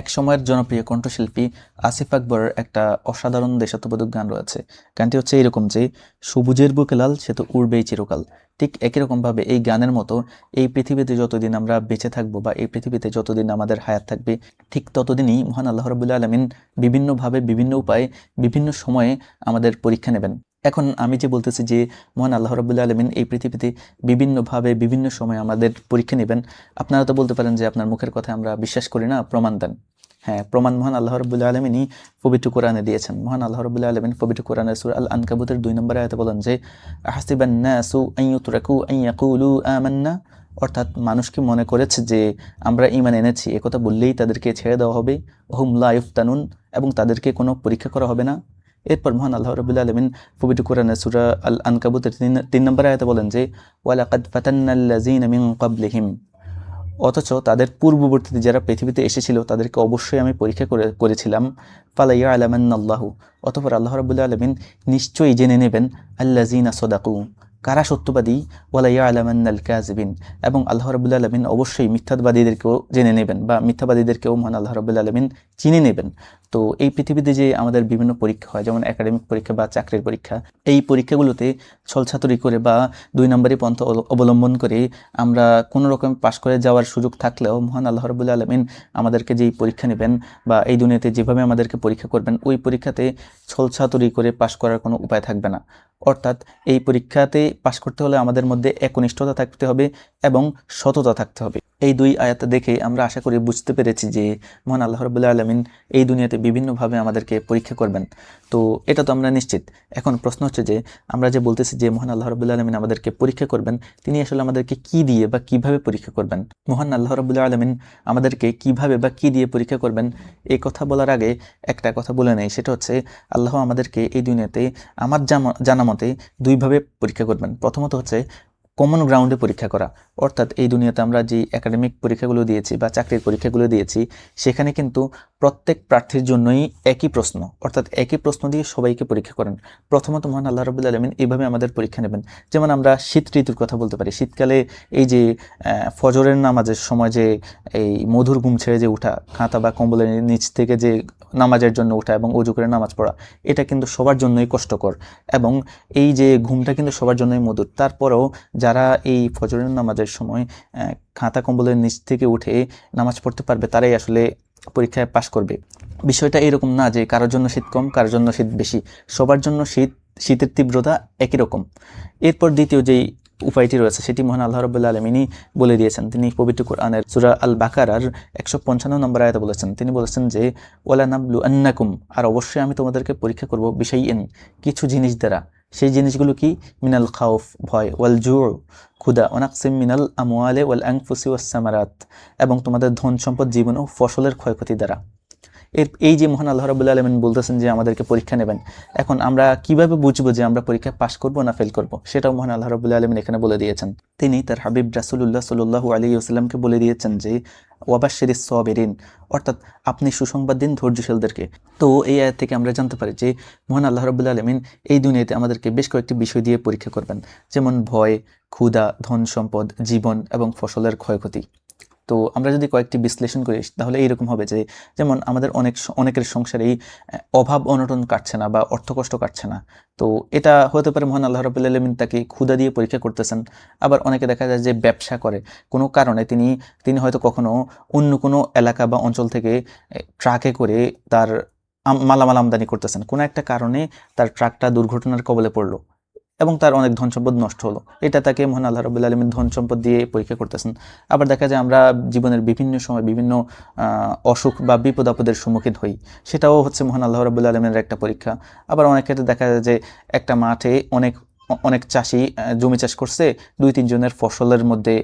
এক সময়ের জনপ্রিয় কণ্ঠশিল্পী আসিফ আকবরের একটা অসাধারণ দেশাত্মবোধক গান রয়েছে। গানটি হচ্ছে এরকম যে, সবুজের বুকে লাল, সে তো উড়বেই চিরকাল। ঠিক একই রকমভাবে এই গানের মতো এই পৃথিবীতে যতদিন আমরা বেঁচে থাকব বা এই পৃথিবীতে যতদিন আমাদের হায়াত থাকবে, ঠিক ততদিনই মহান আল্লাহ রবুল্লা আলমিন বিভিন্নভাবে, বিভিন্ন উপায়ে, বিভিন্ন সময়ে আমাদের পরীক্ষা নেবেন। এখন আমি যে বলতেছি যে, মহান আল্লাহ রবুল্লা আলমিন এই পৃথিবীতে বিভিন্নভাবে বিভিন্ন সময় আমাদের পরীক্ষা নেবেন। আপনারা তো বলতে পারেন যে, আপনার মুখের কথা আমরা বিশ্বাস করি না, প্রমাণ দেন। হ্যাঁ প্রমাণ মহান আল্লাহ রবুল্লা আলমিনই পবিত্র কোরআনে দিয়েছেন। মহান আল্লাহ রবুল্লা আলমিন পবিত্র কোরআনে সুর আল আনকাবুতের দুই নম্বরে আয়তে বলেন যে হাসিবান্নাসু আইয়ুতরাকু আইয়াকুলু আমান্না। অর্থাৎ মানুষকে মনে করেছে যে, আমরা ইমান এনেছি একথা বললেই তাদেরকে ছেড়ে দেওয়া হবে। হুম লাইফতানুন এবং তাদেরকে কোনো পরীক্ষা করা হবে না। এরপর মহান আল্লাহ রবুল্লা আলমিন পবিত্র কোরআনে সুরা আল আনকাবুতের তিন তিন নম্বরে আয়তে বলেন যে, ওয়ালাকাদ ফাতান্নাল্লাজিন মিন ক্বাবলিহিম অথচ তাদের পূর্ববর্তীতে যারা পৃথিবীতে এসেছিল, তাদেরকে অবশ্যই আমি পরীক্ষা করে, করেছিলাম ফালাইয়া আলামান আল্লাহু অতপর আল্লাহ রবুল্লা আলমিন নিশ্চয়ই জেনে নেবেন আল্লাজিনা সদাকু কারা সত্যবাদী ওয়ালাইয়া আলামান্নাল কাজবিন এবং আল্লাহ রবুল্লা আলমিন অবশ্যই মিথ্যাবাদীদেরকেও জেনে নেবেন বা মিথ্যাবাদীদেরকেও মহান আল্লাহ রবুল্লা আলমিন চিনে নেবেন। তো এই পৃথিবীতে যে আমাদের বিভিন্ন পরীক্ষা হয়, যেমন একাডেমিক পরীক্ষা বা চাকরির পরীক্ষা, এই পরীক্ষাগুলোতে ছলছাতুরি করে বা দুই নম্বরই পন্থা অবলম্বন করে আমরা কোনো রকম পাশ করে যাওয়ার সুযোগ থাকলেও মহান আল্লাহ রবুল্লা আলমিন আমাদেরকে যেই পরীক্ষা নেবেন বা এই দুনিয়াতে যেভাবে আমাদেরকে পরীক্ষা করবেন, ওই পরীক্ষাতে ছলছাতুরি করে পাশ করার কোনো উপায় থাকবে না। অর্থাৎ এই পরীক্ষাতে পাশ করতে হলে আমাদের মধ্যে একনিষ্ঠতা থাকতে হবে এবং সততা থাকতে হবে। এই দুই আয়াত দেখে আমরা আশা করি বুঝতে পেরেছি যে মহান আল্লাহ রবুল্লা আলমিন এই দুনিয়াতে বিভিন্নভাবে আমাদেরকে পরীক্ষা করবেন। তো এটা তো আমরা নিশ্চিত। এখন প্রশ্ন হচ্ছে যে, আমরা যে বলতেছি যে, মহান আল্লাহ রবুল্লা আলমিন আমাদেরকে পরীক্ষা করবেন তিনি আসলে আমাদেরকে কি দিয়ে বা কীভাবে পরীক্ষা করবেন? মহান আল্লাহ রবুল্লা আলমিন আমাদেরকে কীভাবে বা কি দিয়ে পরীক্ষা করবেন? এই কথা বলার আগে একটা কথা বলে নেই, সেটা হচ্ছে আল্লাহ আমাদেরকে এই দুনিয়াতে আমার জানা মতে দুইভাবে পরীক্ষা করবেন। প্রথমত হচ্ছে কমন গ্রাউন্ডে পরীক্ষা করা। অর্থাৎ এই দুনিয়াতে আমরা যে একাডেমিক পরীক্ষাগুলো দিয়েছি বা চাকরির পরীক্ষাগুলো দিয়েছি, সেখানে কিন্তু প্রত্যেক প্রার্থীর জন্যই একই প্রশ্ন। অর্থাৎ একই প্রশ্ন দিয়ে সবাইকে পরীক্ষা করেন। প্রথমত মহান আল্লাহ রবুল্লা আলমিন এইভাবে আমাদের পরীক্ষা নেবেন। যেমন আমরা শীত ঋতুর কথা বলতে পারি। শীতকালে এই যে ফজরের নামাজের সময় যে এই মধুর ঘুম ছেড়ে যে উঠা, খাতা বা কম্বলের নিচ থেকে যে নামাজের জন্য ওঠা এবং অজু করে নামাজ পড়া, এটা কিন্তু সবার জন্যই কষ্টকর। এবং এই যে ঘুমটা কিন্তু সবার জন্যই মধুর। তারপরেও যারা এই ফজরের নামাজের সময় খাতা কম্বলের নিচ থেকে উঠে নামাজ পড়তে পারবে, তারাই আসলে পরীক্ষায় পাশ করবে। বিষয়টা এরকম না যে কারোর জন্য শীত কম, কারোর জন্য শীত বেশি। সবার জন্য শীত, শীতের তীব্রতা একই রকম। এরপর দ্বিতীয় যেই উপায়টি রয়েছে, সেটি মহান আল্লাহ রবুল্লা আলমিনই বলে দিয়েছেন। তিনি পবিত্র কোরআনের সুরা আল বাকারার একশো পঞ্চান্ন নম্বর আয়তা বলেছেন। তিনি বলেছেন যে ওয়ালা নাবলু আন্নাকুম আর অবশ্যই আমি তোমাদেরকে পরীক্ষা করব বিষয় এন কিছু জিনিস দ্বারা সেই জিনিসগুলো কি? মিনাল খাউফ, ভয়, ওয়াল জুর ক্ষুদা অনাকসিম মিনাল আমোয়ালে ওয়াল অ্যাংফুসি ওয়াসামারাত এবং তোমাদের ধন সম্পদ জীবন ও ফসলের ক্ষয়ক্ষতি দ্বারা। এর, এই যে মহান আল্লাহ রাবুল্লাহ আলমিন বলতেছেন যে আমাদেরকে পরীক্ষা নেবেন, এখন আমরা কীভাবে বুঝব যে আমরা পরীক্ষা পাশ করব না ফেল করব? সেটাও মহান আল্লাহ রাবুল্লাহ আলমিন এখানে বলে দিয়েছেন। তিনি তার হাবিব রাসুল্লাহ সাল্লু আলী আসলামকে বলে দিয়েছেন যে ওয়াবাশির সবেরিন অর্থাৎ আপনি সুসংবাদ দিন ধৈর্যশীলদেরকে। তো এই আয়াত থেকে আমরা জানতে পারি যে মহান আল্লাহ রবুল্লা আলমিন এই দুনিয়াতে আমাদেরকে বেশ কয়েকটি বিষয় দিয়ে পরীক্ষা করবেন। যেমন ভয়, ক্ষুধা, ধন সম্পদ, জীবন এবং ফসলের ক্ষয়ক্ষতি। তো আমরা যদি কয়েকটি বিশ্লেষণ করি, তাহলে এইরকম হবে যে, যেমন আমাদের অনেক অনেকের সংসারেই অভাব অনটন কাটছে না বা অর্থকষ্ট কাটছে না। তো এটা হতে পারে মহান আল্লাহ রবুল্লা আলমিন তাকে ক্ষুধা দিয়ে পরীক্ষা করতেছেন। আবার অনেকে দেখা যায় যে ব্যবসা করে। কোনো কারণে তিনি তিনি হয়তো কখনো অন্য কোনো এলাকা বা অঞ্চল থেকে ট্রাকে করে তার মালামাল আমদানি করতেছেন। কোনো একটা কারণে তার ট্রাকটা দুর্ঘটনার কবলে পড়ল। এবং তার অনেক ধন সম্পদ নষ্ট হলো। এটা তাকে মহান আল্লাহ রবুল্লা আলমীর ধন সম্পদ দিয়ে পরীক্ষা করতেছেন। আবার দেখা যায় আমরা জীবনের বিভিন্ন সময় বিভিন্ন অসুখ বা বিপদ আপদের সম্মুখীন হই। সেটাও হচ্ছে মহান আল্লাহ রবুল্লা আলমের একটা পরীক্ষা। আবার অনেক ক্ষেত্রে দেখা যায় যে একটা মাঠে অনেক অনেক চাষি জমি চাষ করছে, দুই তিনজনের ফসলের মধ্যে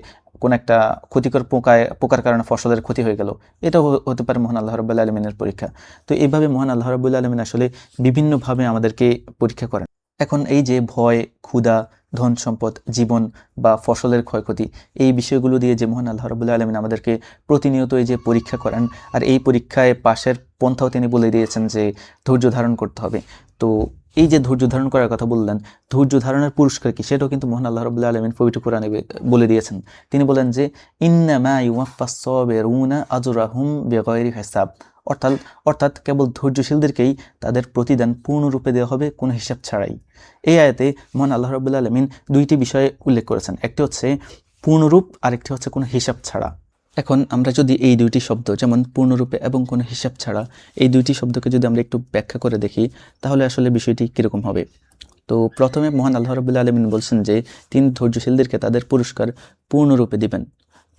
কোন একটা ক্ষতিকর পোকায়, পোকার কারণে ফসলের ক্ষতি হয়ে গেল। এটাও হতে পারে মহান আল্লাহ রবুল্লা আলমিনের পরীক্ষা। তো এইভাবে মহান আল্লাহ রবুল্লা আলমিন আসলে বিভিন্নভাবে আমাদেরকে পরীক্ষা করেন। এখন এই যে ভয়, ক্ষুধা, ধন সম্পদ, জীবন বা ফসলের ক্ষয়ক্ষতি, এই বিষয়গুলো দিয়ে যে মহান আল্লাহ রবুল্লা আলমিন আমাদেরকে প্রতিনিয়ত এই যে পরীক্ষা করেন, আর এই পরীক্ষায় পাশের পন্থাও তিনি বলে দিয়েছেন যে ধৈর্য ধারণ করতে হবে। তো এই যে ধৈর্য ধারণ করার কথা বললেন, ধৈর্য ধারণের পুরস্কার কি? সেটাও কিন্তু মহান আল্লাহ রবুল্লা আলমিন পবিত্র কোরআনে বলে দিয়েছেন। তিনি বলেন যে, ইন্নামা ইউমাফাসবেরুনা আজরাহুম বেগয়রি হিসাব। অর্থাৎ অর্থাৎ কেবল ধৈর্যশীলদেরকেই তাদের প্রতিদান পূর্ণরূপে দেওয়া হবে কোনো হিসাব ছাড়াই। এই আয়াতে মহান আল্লাহ রবুল্লা আলমিন দুইটি বিষয়ে উল্লেখ করেছেন। একটি হচ্ছে পূর্ণরূপ, আরেকটি হচ্ছে কোনো হিসাব ছাড়া। এখন আমরা যদি এই দুইটি শব্দ, যেমন পূর্ণরূপে এবং কোনো হিসাব ছাড়া, এই দুইটি শব্দকে যদি আমরা একটু ব্যাখ্যা করে দেখি, তাহলে আসলে বিষয়টি কীরকম হবে? তো প্রথমে মহান আল্লাহ রবুল্লা আলমিন বলছেন যে, তিনি ধৈর্যশীলদেরকে তাদের পুরস্কার পূর্ণরূপে দিবেন।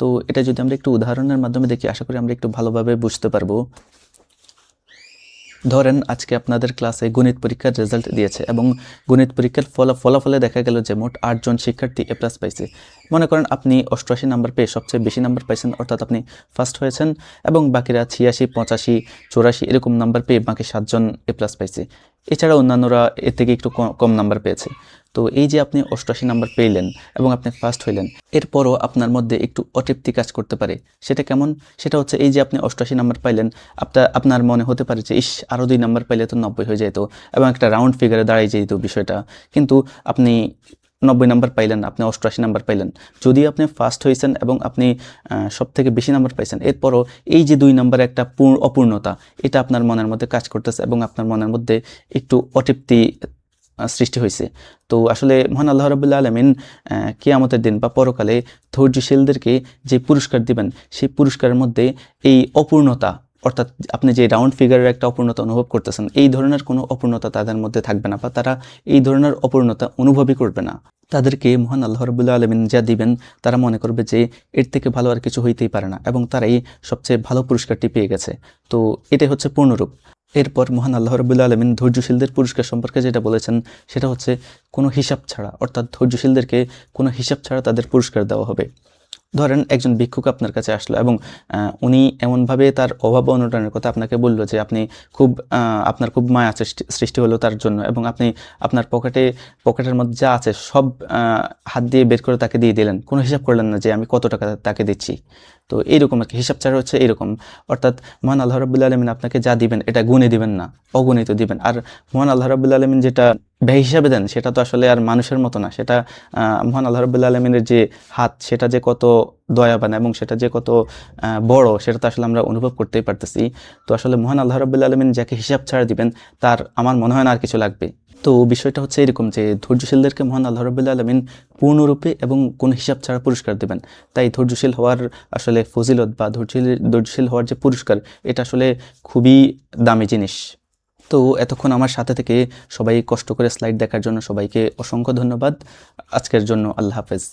তো এটা যদি আমরা একটু উদাহরণের মাধ্যমে দেখি, আশা করি আমরা একটু ভালোভাবে বুঝতে পারব। ধরেন আজকে আপনাদের ক্লাসে গণিত পরীক্ষার রেজাল্ট দিয়েছে এবং গণিত পরীক্ষার ফলা, ফলাফলে দেখা গেল যে মোট আটজন শিক্ষার্থী এ প্লাস পাইছে। মনে করেন আপনি অষ্টআশি নাম্বার পেয়ে সবচেয়ে বেশি নাম্বার পাইছেন, অর্থাৎ আপনি ফার্স্ট হয়েছেন এবং বাকিরা ছিয়াশি, পঁচাশি, চৌরাশি এরকম নাম্বার পেয়ে বাকি সাতজন এ প্লাস পাইছে। এছাড়া অন্যান্যরা এর থেকে একটু কম নাম্বার পেয়েছে। তো এই যে আপনি অষ্টআশি নাম্বার পেলেন এবং আপনি ফার্স্ট হইলেন, এরপরও আপনার মধ্যে একটু অতৃপ্তি কাজ করতে পারে। সেটা কেমন? সেটা হচ্ছে এই যে আপনি অষ্টআশি নাম্বার পাইলেন আপনার আপনার মনে হতে পারে যে, ইস আরও দুই নাম্বার পাইলে তো নব্বই হয়ে যেত এবং একটা রাউন্ড ফিগারে দাঁড়িয়ে যেত বিষয়টা। কিন্তু আপনি নব্বই নাম্বার পাইলেন, আপনি অষ্টআশি নাম্বার পাইলেন। যদি আপনি ফার্স্ট হয়েছেন এবং আপনি সব থেকে বেশি নাম্বার পাইছেন, এরপরও এই যে দুই নাম্বার একটা পূর্ণ অপূর্ণতা, এটা আপনার মনের মধ্যে কাজ করতেছে এবং আপনার মনের মধ্যে একটু অতৃপ্তি সৃষ্টি হয়েছে। তো আসলে মহান আল্লাহ রবুল্লা আলমিন কেয়ামতের দিন বা পরকালে ধৈর্যশীলদেরকে যে পুরস্কার দিবেন, সেই পুরস্কারের মধ্যে এই অপূর্ণতা অর্থাৎ আপনি যে রাউন্ড ফিগারের একটা অপূর্ণতা অনুভব করতেছেন, এই ধরনের কোনো অপূর্ণতা তাদের মধ্যে থাকবে না বা তারা এই ধরনের অপূর্ণতা অনুভবই করবে না। তাদেরকে মহান আল্লাহ রবুল্লা আলমিন যা দিবেন, তারা মনে করবে যে এর থেকে ভালো আর কিছু হইতেই পারে না এবং তারাই সবচেয়ে ভালো পুরস্কারটি পেয়ে গেছে। তো এটাই হচ্ছে পূর্ণরূপ। এরপর মহান আল্লাহ রবুল্লা আলমিন ধৈর্যশীলদের পুরস্কার সম্পর্কে যেটা বলেছেন, সেটা হচ্ছে কোনো হিসাব ছাড়া, অর্থাৎ ধৈর্যশীলদেরকে কোনো হিসাব ছাড়া তাদের পুরস্কার দেওয়া হবে। ধরেন একজন ভিক্ষুক আপনার কাছে আসলো এবং উনি এমনভাবে তার অভাব অনুটনের কথা আপনাকে বলল যে আপনি খুব আপনার খুব মায়া সৃষ্টি হলো তার জন্য এবং আপনি আপনার পকেটে, পকেটের মধ্যে যা আছে সব হাত দিয়ে বের করে তাকে দিয়ে দিলেন। কোনো হিসাব করলেন না যে আমি কত টাকা তাকে দিচ্ছি। তো এইরকম আর কি, হিসাব ছাড়া হচ্ছে এইরকম। অর্থাৎ মহান আল্লাহ রবুল্লা আলমিন আপনাকে যা দিবেন এটা গুণে দিবেন না, অগুণিত দিবেন। আর মহান আল্লাহ রবুল্লা আলমিন যেটা ব্যয় হিসাবে দেন, সেটা তো আসলে আর মানুষের মতো না। সেটা মহান আল্লাহ রবুল্লা আলমিনের যে হাত, সেটা যে কত দয়াবান এবং সেটা যে কত বড়, সেটা তো আসলে আমরা অনুভব করতেই পারতেছি। তো আসলে মহান আল্লাহ রবুল্লা আলমিন যাকে হিসাব ছাড়া দিবেন, তার আমার মনে হয় না আর কিছু লাগবে। তো বিষয়টা হচ্ছে এরকম যে ধৈর্যশীলদেরকে মহান আল্লাহ রবুল্লা আলমিন পূর্ণরূপে এবং কোনো হিসাব ছাড়া পুরস্কার দেবেন। তাই ধৈর্যশীল হওয়ার আসলে ফজিলত বা ধৈর্যশীল ধৈর্যশীল হওয়ার যে পুরস্কার, এটা আসলে খুবই দামি জিনিস। তো এতক্ষণ আমার সাথে থেকে সবাই কষ্ট করে স্লাইড দেখার জন্য সবাইকে অসংখ্য ধন্যবাদ। আজকের জন্য আল্লাহ হাফেজ।